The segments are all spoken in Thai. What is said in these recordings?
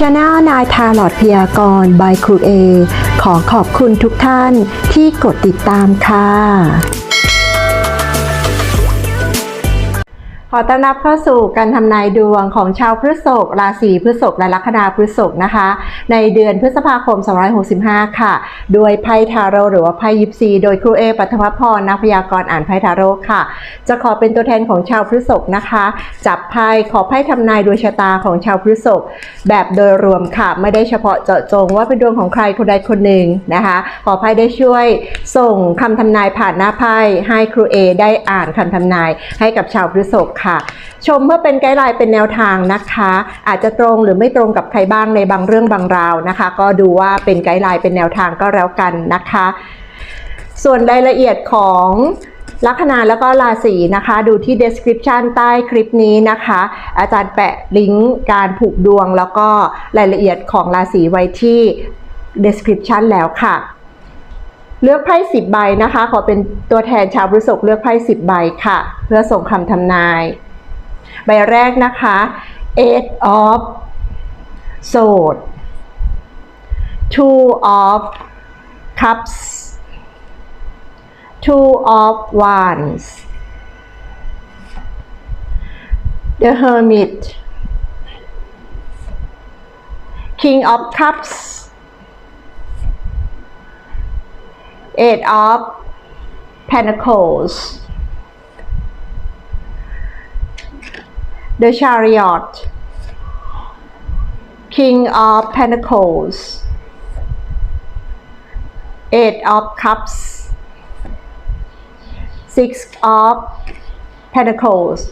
ช anel นายทาลอดพยากรณ์ by ครูเอ ขอขอบคุณทุกท่านที่กดติดตามค่ะ ขอต้อนรับเข้าสู่การทำนายดวงของชาวพฤษภราศีพฤษภและลัคนาพฤษภนะคะ ในเดือนพฤษภาคม 2565 ค่ะ โดยไพ่ทาโร่หรือว่าไพ่ยิปซี โดยครูเอปัทมพรนักพยากรณ์อ่านไพ่ทาโร่ค่ะ จะขอเป็นตัวแทนของชาวพฤษภนะคะ จับไพ่ขอไพ่ทำนายดวงชะตาของชาวพฤษภแบบโดยรวมค่ะ ไม่ได้เฉพาะเจาะจงว่าเป็นดวงของใครคนใดคนหนึ่งนะคะ ขอไพ่ได้ช่วยส่งคำทำนายผ่านหน้าไพ่ให้ครูเอได้อ่านคำทำนายให้กับชาวพฤษภค่ะ ชมเพื่อเป็นไกด์ไลน์เป็นแนวทางนะคะ อาจจะตรงหรือไม่ตรงกับใครบ้างในบางเรื่องบางราวนะคะ ก็ดูว่าเป็นไกด์ไลน์เป็นแนวทางก็แล้วกันนะคะ ส่วนรายละเอียดของลัคนาแล้วก็ราศีนะคะ ดูที่ description ใต้คลิปนี้นะคะ อาจารย์แปะลิงก์การผูกดวงแล้วก็รายละเอียดของราศีไว้ที่ description แล้วค่ะ เลือกไพ่สิบใบนะคะ ขอเป็นตัวแทนชาวพฤษภเลือกไพ่สิบใบค่ะ เพื่อส่งคำทำนาย ใบแรกนะคะ eight of sword two of cups two of wands the hermit king of cups eight of pentacles. The chariot. King of pentacles. Eight of cups. Six of pentacles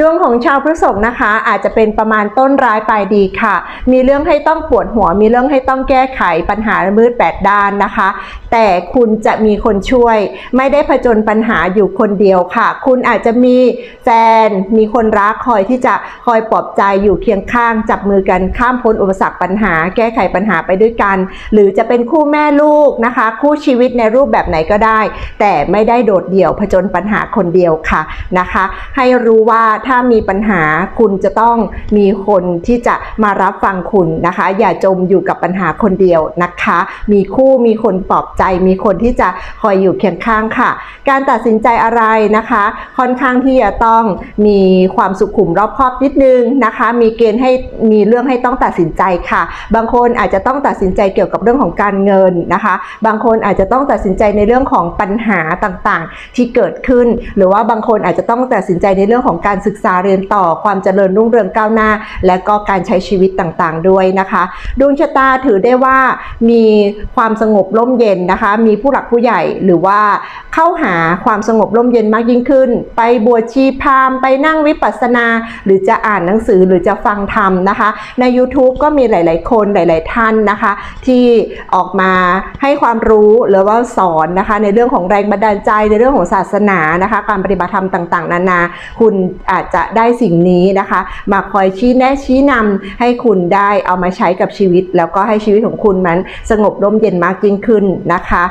ดวงของชาวพฤษภนะคะ อาจจะเป็นประมาณต้นร้ายปลายดีค่ะ มีเรื่องให้ต้องปวดหัว มีเรื่องให้ต้องแก้ไขปัญหามืดแปดด้านนะคะ แต่คุณจะมีคนช่วย ไม่ได้ผจญปัญหาอยู่คนเดียวค่ะ คุณอาจจะมีแฟน มีคนรักคอยที่จะคอยปลอบใจอยู่เคียงข้าง จับมือกันข้ามพ้นอุปสรรคปัญหา แก้ไขปัญหาไปด้วยกัน หรือจะเป็นคู่แม่ลูกนะคะ คู่ชีวิตในรูปแบบไหนก็ได้ แต่ไม่ได้โดดเดี่ยวผจญปัญหาคนเดียวค่ะนะคะ ให้รู้ว่าถ้ามีปัญหาคุณจะต้องมีคนที่จะมารับฟังคุณนะคะ อย่าจมอยู่กับปัญหาคนเดียวนะคะ มีคู่มีคนปลอบใจ มีคนที่จะคอยอยู่เคียงข้างค่ะ การตัดสินใจอะไรนะคะ ค่อนข้างที่จะต้องมีความสุขุมรอบคอบนิดนึงนะคะ มีเกณฑ์ให้มีเรื่องให้ต้องตัดสินใจค่ะ บางคนอาจจะต้องตัดสินใจเกี่ยวกับเรื่องของการเงินนะคะ บางคนอาจจะต้องตัดสินใจในเรื่องของปัญหาต่างๆ ที่เกิดขึ้น หรือว่าบางคนอาจจะต้องตัดสินใจในเรื่องของการศึกษาเรียนต่อความเจริญรุ่งเรืองก้าวหน้า และก็การใช้ชีวิตต่างๆ ด้วยนะคะดวงชะตาถือได้ว่ามีความสงบร่มเย็นนะคะ มีผู้หลักผู้ใหญ่หรือว่าเข้าหาความสงบร่มเย็นมากยิ่งขึ้น ไปบวชชีพราหมณ์ไปนั่งวิปัสสนา หรือจะอ่านหนังสือหรือจะฟังธรรมนะคะ ใน YouTube ก็มีหลาย ๆ คนหลาย ๆ ท่านนะคะ ที่ออกมาให้ความรู้หรือว่าสอนนะคะ ในเรื่องของแรงบันดาลใจในเรื่องของศาสนานะคะ การปฏิบัติธรรมต่าง ๆ นานา คุณอาจจะได้สิ่งนี้นะคะ มาคอยชี้แนะชี้นำให้คุณได้เอามาใช้กับชีวิต แล้วก็ให้ชีวิตของคุณนั้นสงบร่มเย็นมากยิ่งขึ้นนะคะ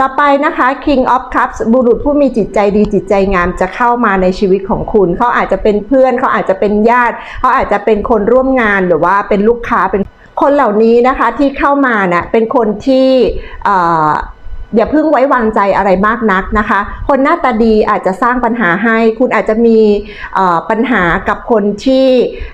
ต่อไปนะคะ King of Cups บุรุษผู้มีจิตใจดีจิตใจงามจะเข้ามาในชีวิตของคุณ เขาอาจจะเป็นเพื่อน เขาอาจจะเป็นญาติ เขาอาจจะเป็นคนร่วมงานหรือว่าเป็นลูกค้าเป็นคนเหล่านี้นะคะที่เข้ามานะ่ะเป็นคนที่ อย่าเพิ่งไว้วางใจอะไรมากนักนะคะ คนหน้าตาดีอาจจะสร้างปัญหาให้ คุณอาจจะมีปัญหากับคนที่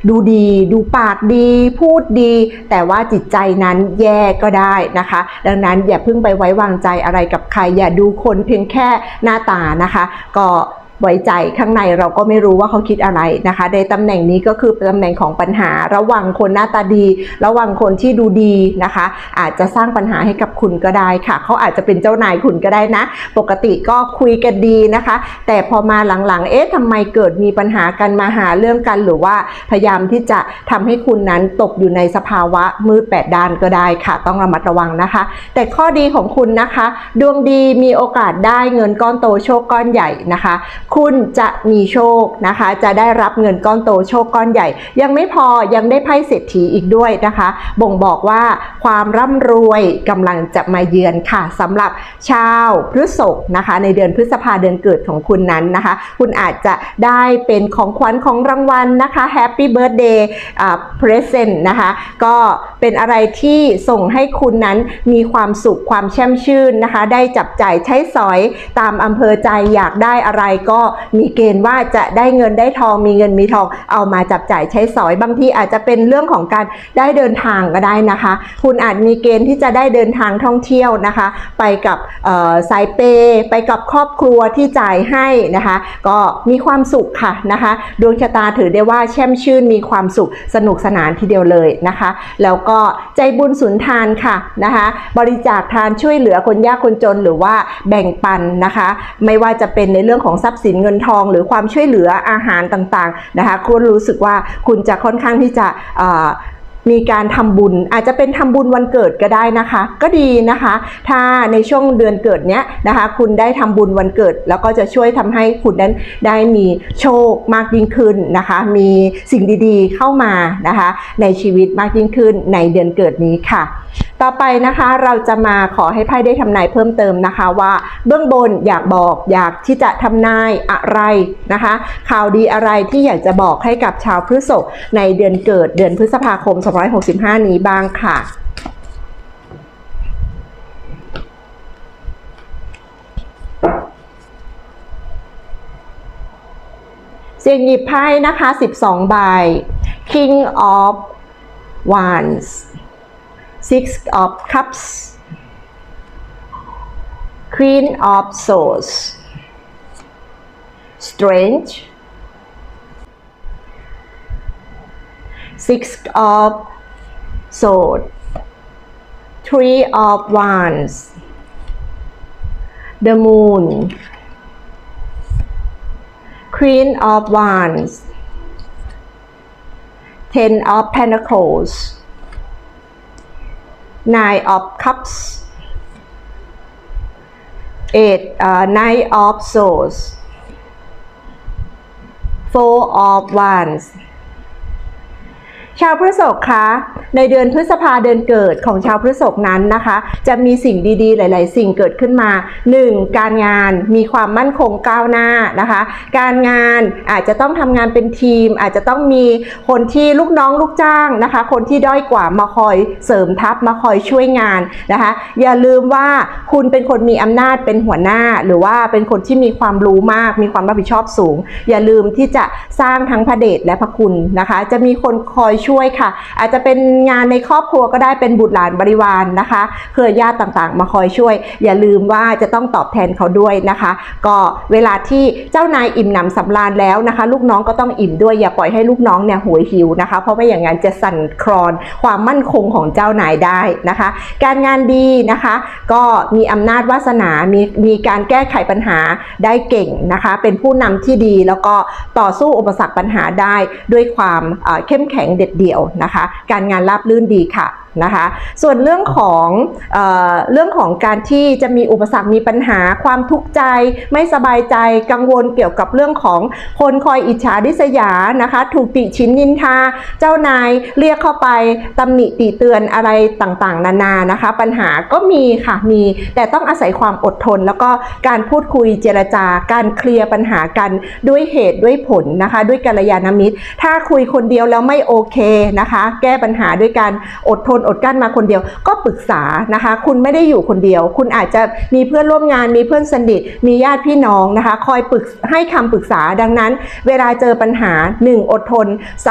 ดูดี ดูปากดี พูดดี แต่ว่าจิตใจนั้นแย่ก็ได้นะคะ ดังนั้นอย่าเพิ่งไปไว้วางใจอะไรกับใคร อย่าดูคนเพียงแค่หน้าตานะคะ ก็ ไว้ใจข้างในเราก็ไม่รู้ว่าเขาคิดอะไรนะคะในตำแหน่งนี้ก็คือเป็นตำแหน่งของปัญหา ระวังคนหน้าตาดี ระวังคนที่ดูดีนะคะ อาจจะสร้างปัญหาให้กับคุณก็ได้ค่ะ เขาอาจจะเป็นเจ้านายคุณก็ได้นะ ปกติก็คุยกันดีนะคะ แต่พอมาหลังๆ เอ๊ะทำไมเกิดมีปัญหากันมาหาเรื่องกันหรือว่าพยายามที่จะทำให้คุณนั้นตกอยู่ในสภาวะมืดแปดด้านก็ได้ค่ะ ต้องระมัดระวังนะคะ แต่ข้อดีของคุณนะคะ ดวงดีมีโอกาสได้เงินก้อนโตโชคก้อนใหญ่นะคะคุณจะมีโชคนะคะ จะได้รับเงินก้อนโตโชคก้อนใหญ่ ยังไม่พอยังได้ไพ่เศรษฐีอีกด้วยนะคะ บ่งบอกว่าความร่ำรวยกำลังจะมาเยือนค่ะสำหรับชาวพฤษภนะคะ ในเดือนพฤษภาเดือนเกิดของคุณนั้นนะคะ คุณอาจจะได้เป็นของขวัญของรางวัลนะคะ Happy Birthday อ่า Present นะคะ ก็เป็นอะไรที่ส่งให้คุณนั้นมีความสุขความแช่มชื่นนะคะ ได้จับจ่ายใช้สอยตามอำเภอใจอยากได้อะไรก็มีเกณฑ์ว่าจะได้เงินได้ทองมีเงินมีทองเอามาจับจ่ายใช้สอยบางทีอาจจะเป็นเรื่องของการได้เดินทางก็ได้นะคะ คุณอาจมีเกณฑ์ที่จะได้เดินทางท่องเที่ยวนะคะ ไปกับสายเปย์ไปกับครอบครัวที่จ่ายให้นะคะ ก็มีความสุขค่ะนะคะ ดวงชะตาถือได้ว่าแช่มชื่นมีความสุขสนุกสนานทีเดียวเลยนะคะ แล้วก็ใจบุญสุนทานค่ะนะคะ บริจาคทานช่วยเหลือคนยากคนจนหรือว่าแบ่งปันนะคะ ไม่ว่าจะเป็นในเรื่องของทรัพย์สินเงินทองหรือความช่วยเหลืออาหารต่างๆนะคะคุณรู้สึกว่าคุณจะค่อนข้างที่จะมีการทำบุญอาจจะเป็นทำบุญวันเกิดก็ได้นะคะ ก็ดีนะคะ ถ้าในช่วงเดือนเกิดเนี้ยนะคะ คุณได้ทำบุญวันเกิด แล้วก็จะช่วยทำให้คุณนั้นได้มีโชคมากยิ่งขึ้นนะคะ มีสิ่งดีๆเข้ามานะคะ ในชีวิตมากยิ่งขึ้นในเดือนเกิดนี้ค่ะ ต่อไปนะคะเราจะมาขอให้ไพ่ได้ทำนายเพิ่มเติมนะคะว่าเบื้องบนอยากบอกอยากที่จะทำนายอะไรนะคะ ข่าวดีอะไรที่อยากจะบอกให้กับชาวพฤษภในเดือนเกิดเดือนพฤษภาคม 2565 นี้บ้างค่ะเสียงหยิบไพ่นะคะ 12 ใบ King of Wands Six of Cups. Queen of Swords. Strange. Six of Swords. Three of Wands. The Moon. Queen of Wands. Ten of Pentacles Nine of Cups. Eight uh, Nine of Swords. Four of Wands ชาวพฤษภคะในเดือนพฤษภาเดือนเกิดของชาวพฤษภนั้นนะคะ จะมีสิ่งดีๆ หลาย ๆ สิ่งเกิดขึ้นมา 1. การงานมีความมั่นคงก้าวหน้านะคะ การงานอาจจะต้องทำงานเป็นทีม อาจจะต้องมีคนที่ลูกน้องลูกจ้างนะคะ คนที่ด้อยกว่ามาคอยเสริมทัพมาคอยช่วยงานนะคะ อย่าลืมว่าคุณเป็นคนมีอำนาจเป็นหัวหน้า หรือว่าเป็นคนที่มีความรู้มาก มีความรับผิดชอบสูง อย่าลืมที่จะสร้างทั้งพระเดชและพระคุณนะคะ จะมีคนคอยช่วยช่วยค่ะ อาจจะเป็นงานในครอบครัวก็ได้เป็นบุตรหลานบริวารนะคะเครือญาติต่างๆ มาคอยช่วย อย่าลืมว่าจะต้องตอบแทนเขาด้วยนะคะ ก็เวลาที่เจ้านายอิ่มหนำสำราญแล้วนะคะ ลูกน้องก็ต้องอิ่มด้วยอย่าปล่อยให้ลูกน้องเนี่ยหวยหิวนะคะ เพราะไม่อย่างนั้นจะสั่นคลอนความมั่นคงของเจ้านายได้นะคะ การงานดีนะคะ ก็มีอำนาจวาสนามีมีการแก้ไขปัญหาได้เก่งนะคะ เป็นผู้นำที่ดีแล้วก็ต่อสู้อุปสรรคปัญหาได้ด้วยความเข้มแข็งเด็ดเดี่ยวนะคะ การงานราบรื่นดีค่ะนะคะ ส่วนเรื่องของเออเรื่องของการที่จะมีอุปสรรคมีปัญหาความทุกข์ใจ ไม่สบายใจกังวลเกี่ยวกับเรื่องของคนคอยอิจฉาริษยานะคะ ถูกติชินนินทา เจ้านายเรียกเข้าไปตำหนิติเตือนอะไรต่างๆ นานานะคะ ปัญหาก็มีค่ะมีแต่ต้องอาศัยความอดทน แล้วก็การพูดคุยเจรจาการเคลียร์ปัญหากันด้วยเหตุด้วยผลนะคะ ด้วยกัลยาณมิตร ถ้าคุยคนเดียวแล้วไม่โอเคนะคะ แก้ปัญหาด้วยการอดทนอดกั้นมาคนเดียว ก็ปรึกษานะคะ คุณไม่ได้อยู่คนเดียว คุณอาจจะมีเพื่อนร่วมงาน มีเพื่อนสนิท มีญาติพี่น้องนะคะ คอยปรึกให้คำปรึกษาดังนั้น เวลาเจอปัญหา 1. อดทน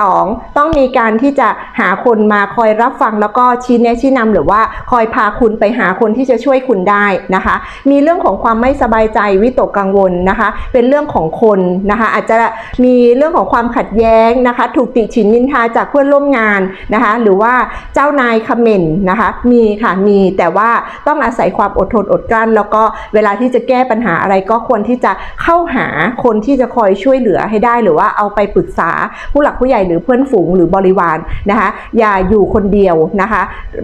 2. ต้องมีการที่จะหาคนมาคอยรับฟังแล้วก็ชี้แนะชี้นำหรือว่าคอยพาคุณไปหาคนที่จะช่วยคุณได้นะคะ มีเรื่องของความไม่สบายใจวิตกกังวลนะคะ เป็นเรื่องของคนนะคะ อาจจะมีเรื่องของความขัดแย้งนะคะ ถูกติฉินนินทาจากเพื่อนร่วมงานนะคะ หรือว่าเจ้านายคอมเมนต์นะคะมีีค่ะมีแต่ว่าต้องอาศัยความอดทนอดกลั้น แล้วก็เวลาที่จะแก้ปัญหาอะไรก็ควรที่จะเข้าหาคนที่จะคอยช่วยเหลือให้ได้ หรือว่าเอาไปปรึกษาผู้หลักผู้ใหญ่หรือเพื่อนฝูงหรือบริวารนะคะ อย่าอยู่คนเดียวนะคะ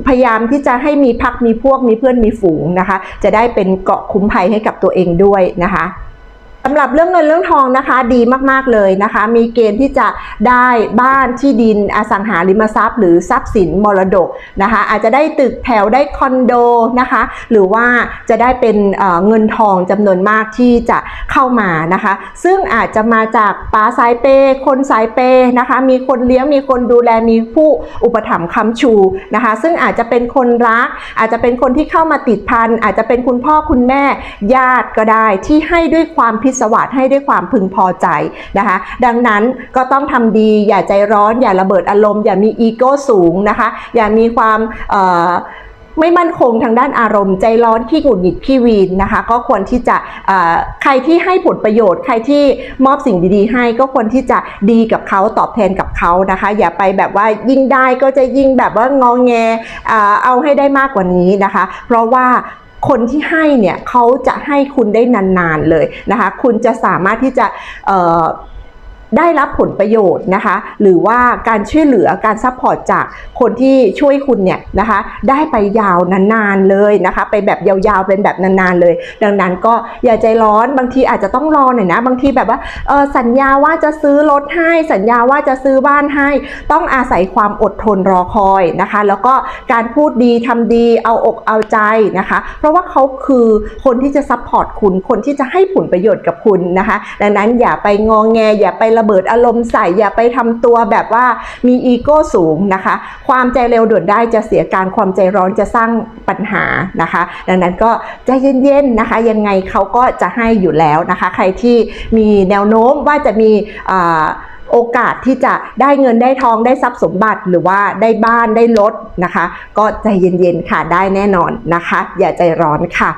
พยายามที่จะให้มีพักมีพวกมีเพื่อนมีฝูงนะคะ จะได้เป็นเกาะคุ้มภัยให้กับตัวเองด้วยนะคะ สำหรับเรื่องเงินเรื่องทองนะคะดีมากๆเลยนะคะ มีเกณฑ์ที่จะได้บ้านที่ดินอสังหาริมทรัพย์ หรือทรัพย์สินมรดกนะคะ อาจจะได้ตึกแถวได้คอนโดนะคะ หรือว่าจะได้เป็นเเงินทองจำนวนมากที่จะเข้ามานะคะ ซึ่งอาจจะมาจากป้าสายเปย์คนสายเปย์นะคะ มีคนเลี้ยงมีคนดูแลมีผู้อุปถัมภ์ค้ำชูนะคะ ซึ่งอาจจะเป็นคนรัก อาจจะเป็นคนที่เข้ามาติดพันอาจจะเป็นคุณพ่อคุณแม่ญาติก็ได้ที่ให้ด้วยความพิศวาสดให้ด้วยความพึงพอใจนะคะ ดังนั้นก็ต้องทำดีอย่าใจร้อน อย่าระเบิดอารมณ์ อย่ามีอีโก้สูงนะคะ อย่ามีความไม่มั่นคงทางด้านอารมณ์ใจร้อนขี้หงุดหงิดขี้วีนนะคะ ก็ควรที่จะใครที่ให้ผลประโยชน์ ใครที่มอบสิ่งดีๆ ให้ก็ควรที่จะดีกับเขาตอบแทนกับเขานะคะ อย่าไปแบบว่ายิ่งได้ก็จะยิ่งแบบว่างองแงาเอาให้ได้มากกว่านี้นะคะ เพราะว่า คนที่ให้เนี่ยเขาจะให้คุณได้นานๆเลยนะคะ คุณจะสามารถที่จะ ได้รับผลประโยชน์นะคะ หรือว่าการช่วยเหลือการซัพพอร์ตจากคนที่ช่วยคุณเนี่ยนะคะ ได้ไปยาวนานๆเลยนะคะ ไปแบบยาวๆเป็นแบบนานๆเลย ดังนั้นก็อย่าใจร้อนบางทีอาจจะต้องรอหน่อยนะ บางทีแบบว่าเออสัญญาว่าจะซื้อรถให้สัญญาว่าจะซื้อบ้านให้ ต้องอาศัยความอดทนรอคอยนะคะ แล้วก็การพูดดีทำดีเอาอกเอาใจนะคะ เพราะว่าเขาคือคนที่จะซัพพอร์ตคุณคนที่จะให้ผลประโยชน์กับคุณนะคะ ดังนั้นอย่าไปงองแงอย่าไประเบิดอารมณ์ใส่อย่าไปทำตัวแบบว่ามีอีโก้สูงนะคะ ความใจเร็วด่วนได้จะเสียการความใจร้อนจะสร้างปัญหานะคะ ดังนั้นก็ใจเย็นๆนะคะ ยังไงเขาก็จะให้อยู่แล้วนะคะ ใครที่มีแนวโน้มว่าจะมีอ่า โอกาสที่จะได้เงินได้ทองได้ทรัพย์สมบัติหรือว่าได้บ้านได้รถนะคะ ก็ใจเย็นๆค่ะได้แน่นอนนะคะ อย่าใจร้อนค่ะ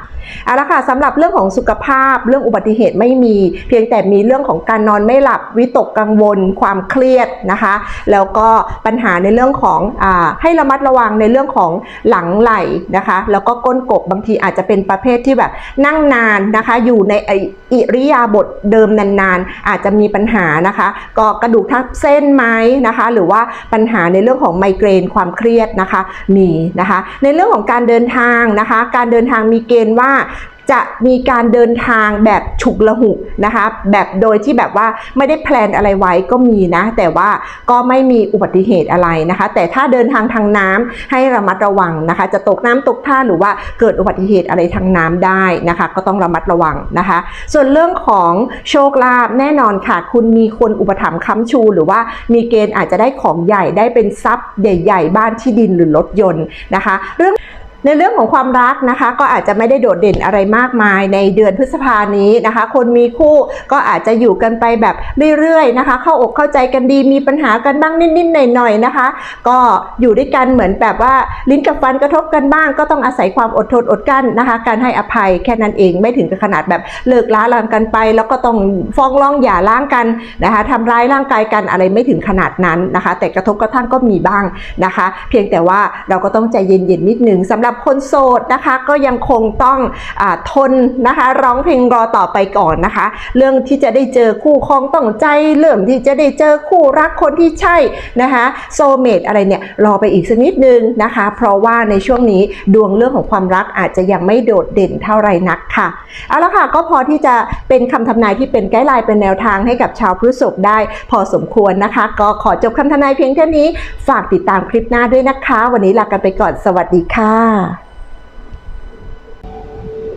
เอาละค่ะสำหรับเรื่องของสุขภาพ เรื่องอุบัติเหตุไม่มี เพียงแต่มีเรื่องของการนอนไม่หลับวิตกกังวล ความเครียดนะคะ แล้วก็ปัญหาในเรื่องของอให้ระมัดระวังในเรื่องของหลังไหล่นะคะ แล้วก็ก้นกบบางทีอาจจะเป็นประเภทที่แบบนั่งนานนะคะ อยู่ในไอ้อิริยาบถเดิมนานๆ อาจจะมีปัญหานะคะ ก็ระดูกทับเส้นไหมนะคะ หรือว่าปัญหาในเรื่องของไมเกรนความเครียดนะคะมีนะคะ ในเรื่องของการเดินทางนะคะ การเดินทางมีเกณฑ์ว่า จะมีการเดินทางแบบฉุกละหุกนะคะ แบบโดยที่แบบว่าไม่ได้แพลนอะไรไว้ก็มีนะ แต่ว่าก็ไม่มีอุบัติเหตุอะไรนะคะ แต่ถ้าเดินทางทางน้ำให้ระมัดระวังนะคะ จะตกน้ำตกท่าหรือว่าเกิดอุบัติเหตุอะไรทางน้ำได้นะคะ ก็ต้องระมัดระวังนะคะ ส่วนเรื่องของโชคลาภแน่นอนค่ะ คุณมีคนอุปถัมภ์ค้ำชู หรือว่ามีเกณฑ์อาจจะได้ของใหญ่ได้เป็นทรัพย์ใหญ่ ๆ บ้านที่ดินหรือรถยนต์นะคะ เรื่อง ในเรื่องของความรักนะคะ ก็อาจจะไม่ได้โดดเด่นอะไรมากมายในเดือนพฤษภานี้นะคะ คนมีคู่ก็อาจจะอยู่กันไปแบบเรื่อยๆนะคะ เข้าอกเข้าใจกันดีมีปัญหากันบ้างนิดๆหน่อยๆนะคะ ก็อยู่ด้วยกันเหมือนแบบว่าลิ้นกับฟันกระทบกันบ้างก็ต้องอาศัยความอดทนอดกั้นนะคะ การให้อภัยแค่นั้นเองไม่ถึงกับขนาดแบบเลิกล้าลางกันไป แล้วก็ต้องฟ้องร้องหย่าร้างกันนะคะทำร้ายร่างกายกันอะไรไม่ถึงขนาดนั้นนะคะ แต่กระทบกระทั่งก็มีบ้างนะคะ เพียงแต่ว่าเราก็ต้องใจเย็นๆนิดนึงสำหรับคนโสดนะคะก็ยังคงต้องอทนนะคะร้องเพลงรอต่อไปก่อนนะคะ เรื่องที่จะได้เจอคู่ครองต้องใจเริ่มที่จะได้เจอคู่รักคนที่ใช่นะคะโซเมตอะไรเนี่ยรอไปอีกสักนิดนึงนะคะ เพราะว่าในช่วงนี้ดวงเรื่องของความรักอาจจะยังไม่โดดเด่นเท่าไรนักค่ะเอาละค่ะก็พอที่จะเป็นคำทำนายที่เป็นไกด์ไลน์เป็นแนวทางให้กับชาวพฤษภได้พอสมควรนะคะ ก็ขอจบคำทำนายเพียงเท่านี้ ฝากติดตามคลิปหน้าด้วยนะคะ วันนี้ลากันไปก่อนสวัสดีค่ะ